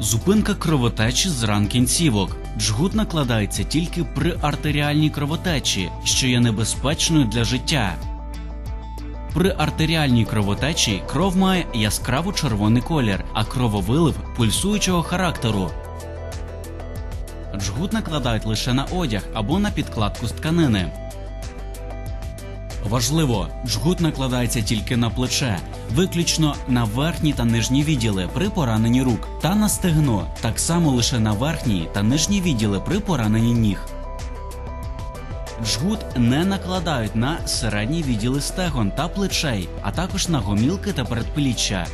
Зупинка кровотечі з ран кінцівок. Джгут накладається тільки при артеріальній кровотечі, що є небезпечною для життя. При артеріальній кровотечі кров має яскраво червоний колір, а крововилив пульсуючого характеру. Джгут накладають лише на одяг або на підкладку з тканини. Важливо, джгут накладається тільки на плече, виключно на верхні та нижні відділи при пораненні рук та на стегно, так само лише на верхні та нижні відділи при пораненні ніг. Джгут не накладають на середні відділи стегон та плечей, а також на гомілки та передпліччя.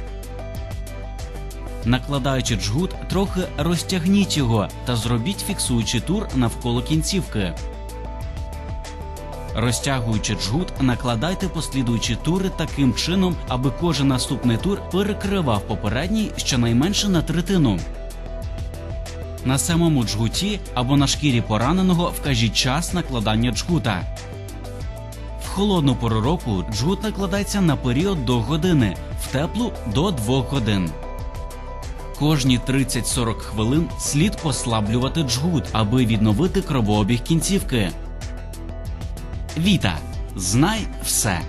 Накладаючи джгут, трохи розтягніть його та зробіть фіксуючий тур навколо кінцівки. Розтягуючи джгут, накладайте послідуючі тури таким чином, аби кожен наступний тур перекривав попередній щонайменше на третину. На самому джгуті або на шкірі пораненого вкажіть час накладання джгута. В холодну пору року джгут накладається на період до години, в теплу до 2 годин. Кожні 30-40 хвилин слід послаблювати джгут, аби відновити кровообіг кінцівки. Віта. Знай все.